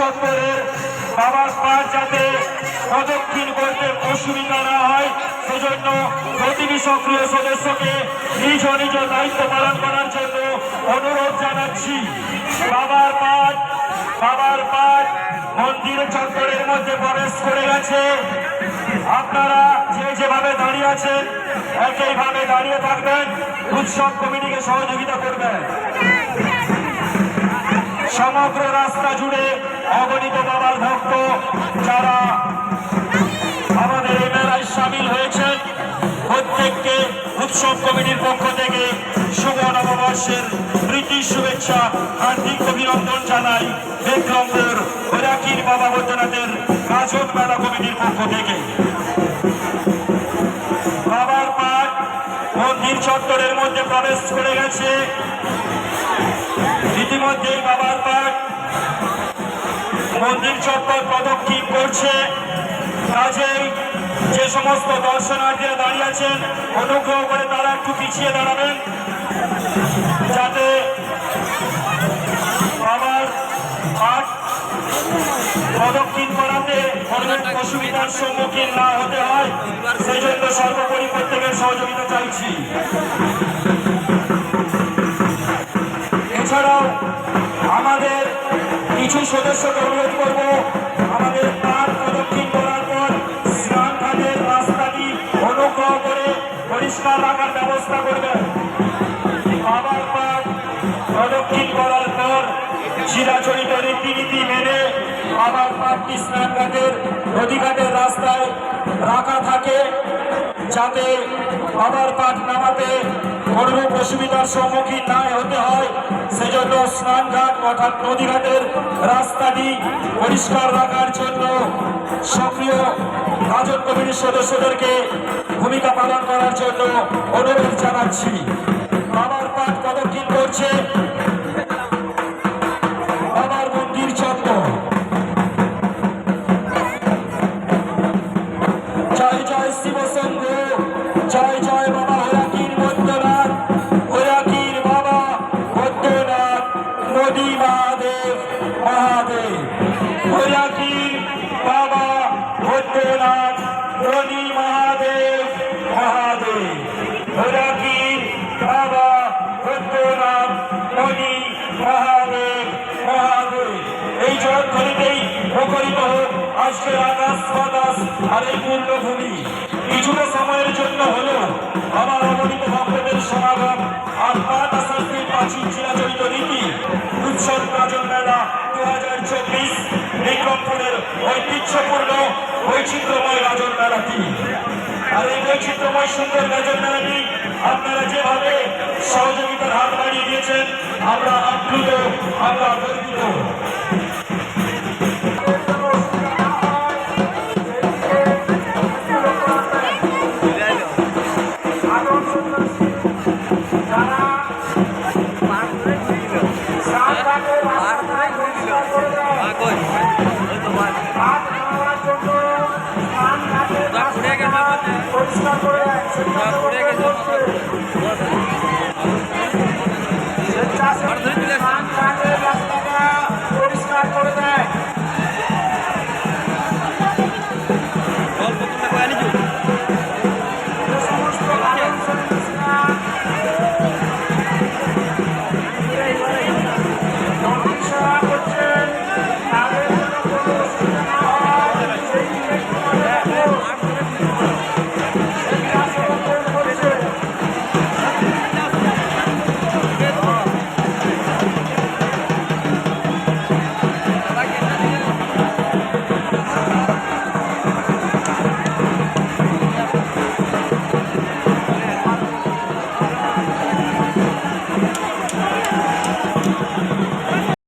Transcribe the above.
চত্বরের বাবার পার যাতে প্রদক্ষিণ করতে অসুবিধা না হয়, সেজন্য প্রতিটি সক্রিয় সদস্যকে নিজ নিজ দায়িত্ব পালন করার জন্য অনুরোধ জানাচ্ছি। বাবার পাঠ বাবার পাঠ মন্দির চত্বরের মধ্যে প্রবেশ করে গেছে। আপনারা যে যেভাবে দাঁড়িয়ে আছেন, একইভাবে দাঁড়িয়ে থাকবেন, উৎসব কমিটিকে সহযোগিতা করবেন। সমগ্র রাস্তা জুড়ে যারা আমাদের এই মেলায় সামিল হয়েছেন, প্রত্যেককে উৎসব কমিটির পক্ষ থেকে শুভ নববর্ষের প্রীতি শুভেচ্ছা, হার্দিক অভিনন্দন জানাই বিক্রমপুর ওরাকির বাবা বৈদ্যনাথের কাজক মেলা কমিটির পক্ষ থেকে। বাবার পাঠ মন্দির চত্বরের মধ্যে প্রবেশ করে গেছে। ইতিমধ্যে মন্দির চত্বর প্রদক্ষিণ করছে। কাজেই যে সমস্ত দর্শনার্থীরা দাঁড়িয়ে আছেন, অনুগ্রহ করে তারা একটু পিছিয়ে দাঁড়াবেন। যাতে বাবার পাঠ প্রদক্ষিণ করাতে অনেক অসুবিধার সম্মুখীন না হতে হয়। সেই জন্য সর্বোপরি প্রত্যেকের সহযোগিতা চাইছি। অনুরোধ করব, আমাদের পাঠ প্রদক্ষিণ করার পর স্নান রাস্তাটি অনুগ্রহ করে পরিষ্কার রাখার ব্যবস্থা করবেন। বাবার পাঠ প্রদক্ষিণ করার পর চিরাচরিত রীতিনীতি মেনে বাবার পাঠটি স্নান ঘাটের রাস্তায় রাখা থাকে, যাতে বাবার পাঠ নামাতে কোনোরূপ অসুবিধার সম্মুখীন না হতে হয়। সেজন্য স্নানঘাট অর্থাৎ নদীঘাটের রাস্তাটি পরিষ্কার রাখার জন্য সক্রিয় রাজন কমিটির সদস্যদেরকে ভূমিকা পালন করার জন্য অনুরোধ জানাচ্ছি। বাবার পাঠ প্রদক্ষিণ করছে। মহাদেব হরাকির বাবা বৈদ্যনাথ নদী মহাদেব মহাদেব। হরাকির বাবা বৈদ্যনাথ নদী মহাদেব মহাদেব। এই জগৎখনিতেই মুখরিত হোক আজকের আকাশ, বাতাস আর এই পূর্ণভূমি কিছুটা সময়ের জন্য হলো আমার অগণিত ভক্তদের সমাগম আর পাঠ শাস্ত্রীর প্রাচীন চিরাচরিত রীতি, উৎসব গাজন মেলা ঐতিহ্যপূর্ণ বৈচিত্র্যময় গাজন মেলাটি। আর এই বৈচিত্র্যময় সুন্দর গাজন মেলাটি আপনারা যেভাবে সহযোগিতার হাত বাড়িয়ে দিয়েছেন, আমরা আপ্লুত, আমরা গর্বিত।